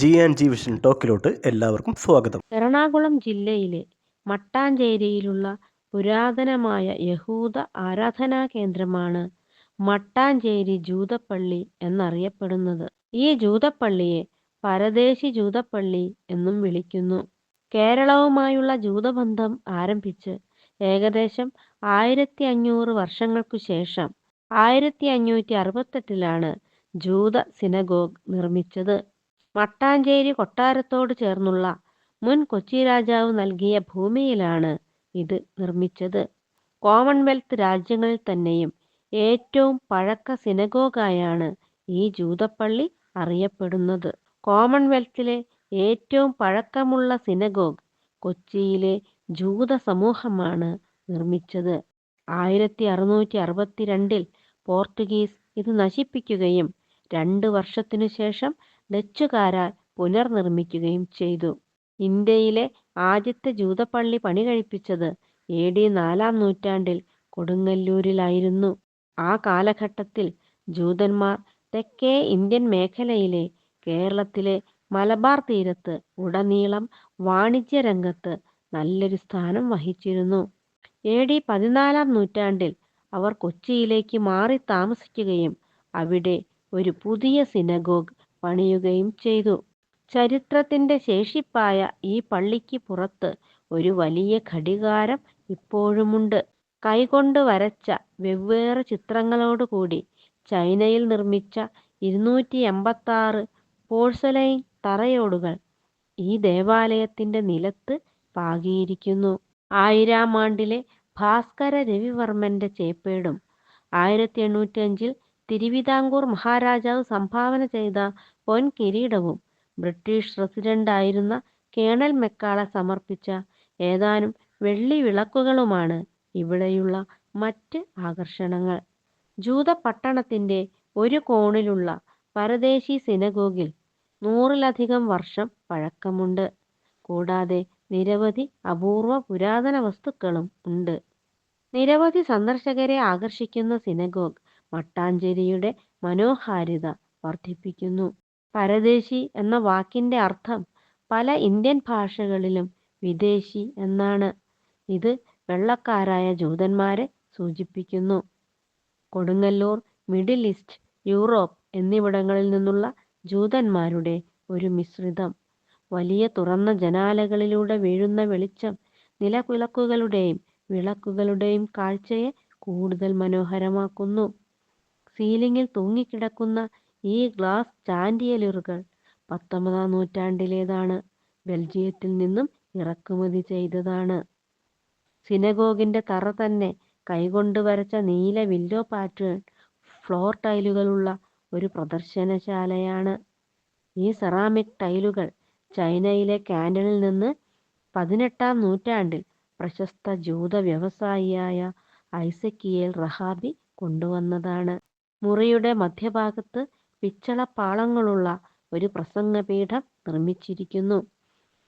G and G vision ടോക്കിലോട്ട് എല്ലാവർക്കും സ്വാഗതം. എറണാകുളം ജില്ലയിലെ മട്ടാഞ്ചേരിയിലുള്ള പുരാതനമായ യഹൂദ ആരാധനാ കേന്ദ്രമാണ് മട്ടാഞ്ചേരി ജൂതപ്പള്ളി എന്നറിയപ്പെടുന്നത്. ഈ ജൂതപ്പള്ളിയെ പരദേശി ജൂതപ്പള്ളി എന്നും വിളിക്കുന്നു. കേരളവുമായുള്ള ജൂതബന്ധം ആരംഭിച്ച് ഏകദേശം ആയിരത്തി അഞ്ഞൂറ് വർഷങ്ങൾക്കു ശേഷം ആയിരത്തി അഞ്ഞൂറ്റി അറുപത്തെട്ടിലാണ് ജൂത സിനഗോഗ് നിർമ്മിച്ചത്. മട്ടാഞ്ചേരി കൊട്ടാരത്തോട് ചേർന്നുള്ള മുൻ കൊച്ചി രാജാവ് നൽകിയ ഭൂമിയിലാണ് ഇത് നിർമ്മിച്ചത്. കോമൺവെൽത്ത് രാജ്യങ്ങളിൽ തന്നെയും ഏറ്റവും പഴക്ക സിനഗോഗായാണ് ഈ ജൂതപ്പള്ളി അറിയപ്പെടുന്നത്. കോമൺവെൽത്തിലെ ഏറ്റവും പഴക്കമുള്ള സിനഗോഗ് കൊച്ചിയിലെ ജൂത സമൂഹമാണ് നിർമ്മിച്ചത്. ആയിരത്തി അറുന്നൂറ്റി അറുപത്തിരണ്ടിൽ പോർട്ടുഗീസ് ഇത് നശിപ്പിക്കുകയും രണ്ട് വർഷത്തിനു ശേഷം ഡച്ചുകാരാൽ പുനർനിർമ്മിക്കുകയും ചെയ്തു. ഇന്ത്യയിലെ ആദ്യത്തെ ജൂതപ്പള്ളി പണികഴിപ്പിച്ചത് എ ഡി നാലാം നൂറ്റാണ്ടിൽ കൊടുങ്ങല്ലൂരിലായിരുന്നു. ആ കാലഘട്ടത്തിൽ ജൂതന്മാർ തെക്കേ ഇന്ത്യൻ മേഖലയിലെ കേരളത്തിലെ മലബാർ തീരത്ത് ഉടനീളം വാണിജ്യ രംഗത്ത് നല്ലൊരു സ്ഥാനം വഹിച്ചിരുന്നു. എ ഡി പതിനാലാം നൂറ്റാണ്ടിൽ അവർ കൊച്ചിയിലേക്ക് മാറി താമസിക്കുകയും അവിടെ ഒരു പുതിയ സിനഗോഗ് പണിയുകയും ചെയ്തു. ചരിത്രത്തിന്റെ ശേഷിപ്പായ ഈ പള്ളിക്ക് പുറത്ത് ഒരു വലിയ ഘടികാരം ഇപ്പോഴുമുണ്ട്. കൈകൊണ്ട് വരച്ച വെവ്വേറെ ചിത്രങ്ങളോടുകൂടി ചൈനയിൽ നിർമ്മിച്ച ഇരുന്നൂറ്റി എൺപത്തി ആറ് പോഴ്സലൈൻ തറയോടുകൾ ഈ ദേവാലയത്തിന്റെ നിലത്ത് പാകിയിരിക്കുന്നു. ആയിരാം ആണ്ടിലെ ഭാസ്കര രവിവർമ്മന്റെ ചേപ്പേടും ആയിരത്തി എണ്ണൂറ്റി അഞ്ചിൽ തിരുവിതാംകൂർ മഹാരാജാവ് സംഭാവന ചെയ്ത പൊൻകിരീടവും ബ്രിട്ടീഷ് റെസിഡന്റായിരുന്ന കേണൽ മെക്കാളെ സമർപ്പിച്ച ഏതാനും വെള്ളി വിളക്കുകളുമാണ് ഇവിടെയുള്ള മറ്റ് ആകർഷണങ്ങൾ. ജൂത പട്ടണത്തിന്റെ ഒരു കോണിലുള്ള പരദേശി സിനഗോഗിൽ നൂറിലധികം വർഷം പഴക്കമുണ്ട്. കൂടാതെ നിരവധി അപൂർവ പുരാതന വസ്തുക്കളും ഉണ്ട്. നിരവധി സന്ദർശകരെ ആകർഷിക്കുന്ന സിനഗോഗ് മട്ടാഞ്ചേരിയുടെ മനോഹാരിത വർദ്ധിപ്പിക്കുന്നു. പരദേശി എന്ന വാക്കിന്റെ അർത്ഥം പല ഇന്ത്യൻ ഭാഷകളിലും വിദേശി എന്നാണ്. ഇത് വെള്ളക്കാരായ ജൂതന്മാരെ സൂചിപ്പിക്കുന്നു. കൊടുങ്ങല്ലൂർ മിഡിൽ ഈസ്റ്റ് യൂറോപ്പ് എന്നിവിടങ്ങളിൽ നിന്നുള്ള ജൂതന്മാരുടെ ഒരു മിശ്രിതം. വലിയ തുറന്ന ജനാലകളിലൂടെ വീഴുന്ന വെളിച്ചം നിലവിളക്കുകളുടെയും വിളക്കുകളുടെയും കാഴ്ചയെ കൂടുതൽ മനോഹരമാക്കുന്നു. സീലിംഗിൽ തൂങ്ങിക്കിടക്കുന്ന ഈ ഗ്ലാസ് ചാൻഡിയലുകൾ പത്തൊമ്പതാം നൂറ്റാണ്ടിലേതാണ് ബെൽജിയത്തിൽ നിന്നും ഇറക്കുമതി ചെയ്തതാണ്. സിനഗോഗിന്റെ തറ തന്നെ കൈകൊണ്ട് വരച്ച നീല വില്ലോ പാറ്റേൺ ഫ്ലോർ ടൈലുകളുള്ള ഒരു പ്രദർശനശാലയാണ്. ഈ സെറാമിക് ടൈലുകൾ ചൈനയിലെ കാൻഡനിൽ നിന്ന് പതിനെട്ടാം നൂറ്റാണ്ടിൽ പ്രശസ്ത ജൂത വ്യവസായിയായ ഐസക്കിയേൽ റഹാബി കൊണ്ടുവന്നതാണ്. മുറിയുടെ മധ്യഭാഗത്ത് പിച്ചളപ്പാളങ്ങളുള്ള ഒരു പ്രസംഗപീഠം നിർമ്മിച്ചിരിക്കുന്നു.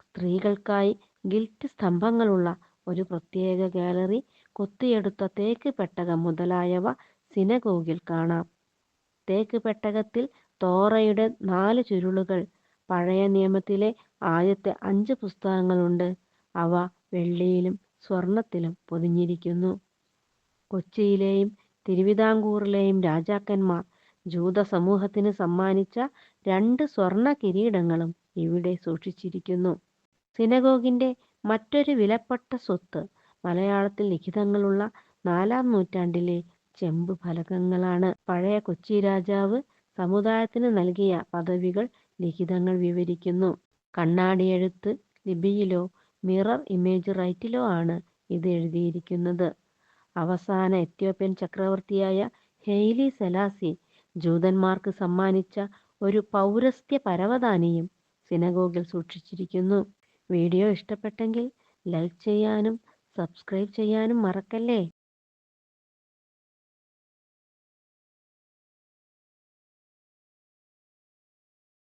സ്ത്രീകൾക്കായി ഗിൽറ്റ് സ്തംഭങ്ങളുള്ള ഒരു പ്രത്യേക ഗാലറി കൊത്തിയെടുത്ത തേക്ക് പെട്ടകം മുതലായവ സിനഗോഗിൽ കാണാം. തേക്ക് പെട്ടകത്തിൽ തോറയുടെ നാല് ചുരുളുകൾ പഴയ നിയമത്തിലെ ആദ്യത്തെ അഞ്ച് പുസ്തകങ്ങളുണ്ട്. അവ വെള്ളിയിലും സ്വർണത്തിലും പൊതിഞ്ഞിരിക്കുന്നു. കൊച്ചിയിലെയും തിരുവിതാംകൂറിലെയും രാജാക്കന്മാർ ജൂത സമൂഹത്തിന് സമ്മാനിച്ച രണ്ട് സ്വർണ കിരീടങ്ങളും ഇവിടെ സൂക്ഷിച്ചിരിക്കുന്നു. സിനഗോഗിന്റെ മറ്റൊരു വിലപ്പെട്ട സ്വത്ത് മലയാളത്തിൽ ലിഖിതങ്ങളുള്ള നാലാം നൂറ്റാണ്ടിലെ ചെമ്പ് ഫലകങ്ങളാണ്. പഴയ കൊച്ചി രാജാവ് സമുദായത്തിന് നൽകിയ പദവികൾ ലിഖിതങ്ങൾ വിവരിക്കുന്നു. കണ്ണാടി എഴുത്ത് ലിപിയിലോ മിറർ ഇമേജ് റൈറ്റിലോ ആണ് ഇത് എഴുതിയിരിക്കുന്നത്. അവസാന എത്യോപ്യൻ ചക്രവർത്തിയായ ഹെയ്ലി സെലാസി ജൂതന്മാർക്ക് സമ്മാനിച്ച ഒരു പൗരസ്ത്യ പരവതാനിയും സിനഗോഗിൽ സൂക്ഷിച്ചിരിക്കുന്നു. വീഡിയോ ഇഷ്ടപ്പെട്ടെങ്കിൽ ലൈക്ക് ചെയ്യാനും സബ്സ്ക്രൈബ് ചെയ്യാനും മറക്കല്ലേ?